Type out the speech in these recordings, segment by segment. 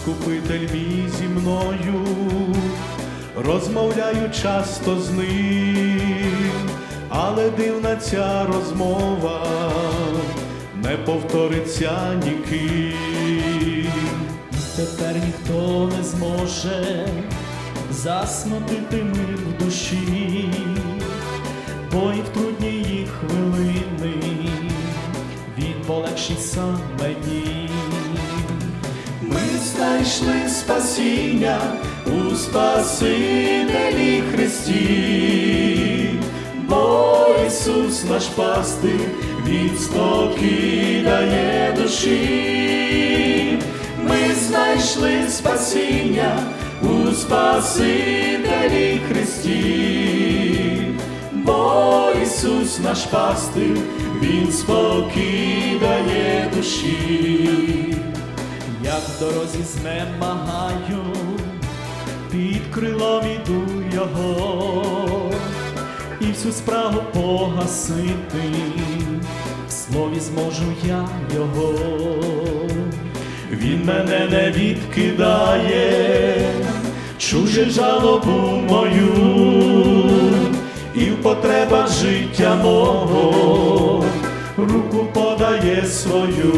Іскупитель мій зі мною, розмовляю часто з ним, але дивна ця розмова не повториться ніким. Тепер ніхто не зможе засмутити мир в душі, бо і в трудні їх хвилини він полегшить сам мені. Ми знайшли спасіння у Спасителі Христі, бо Ісус наш пастир, Він спокій дає душі. Ми знайшли спасіння у Спасителі Христі, бо Ісус наш пастир, Він спокій дає душі. В дорозі знемагаю, під крилом іду його, і всю спрагу погасити, в слові зможу я його. Він мене не відкидає, чуже жалобу мою, і в потребах життя мого руку подає свою.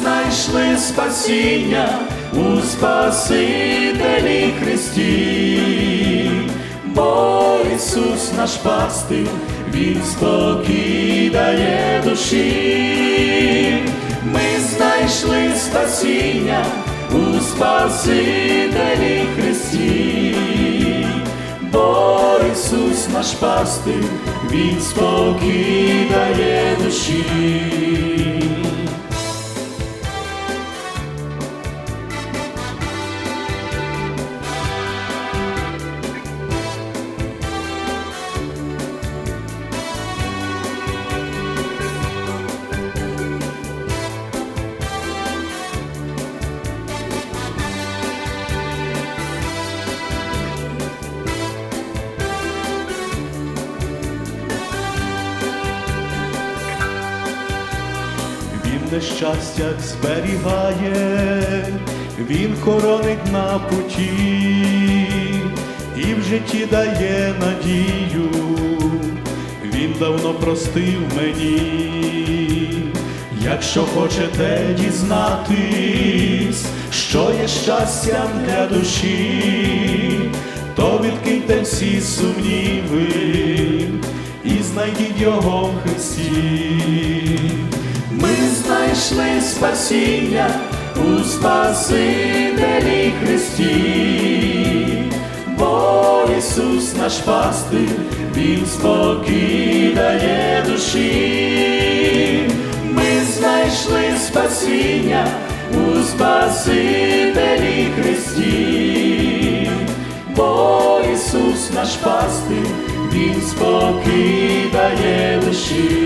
Знайшли спасіння у Спасителі Христі, бо Ісус наш пастир, Він спокій душі. Ми знайшли спасіння у Спасителі Христі, бо Ісус наш пастир, Він спокій душі. Він нещастях зберігає, він хоронить на путі і в житті дає надію, він давно простив мені. Якщо хочете дізнатись, що є щастям для душі, то відкиньте всі сумніви і знайдіть його в Христі. Знайшли спасіння у Спасителі Христі, бо Ісус наш пастир, Він спокій дає душі. Ми знайшли спасіння у Спасителі Христі, бо Ісус наш пастир, Він спокій дає душі.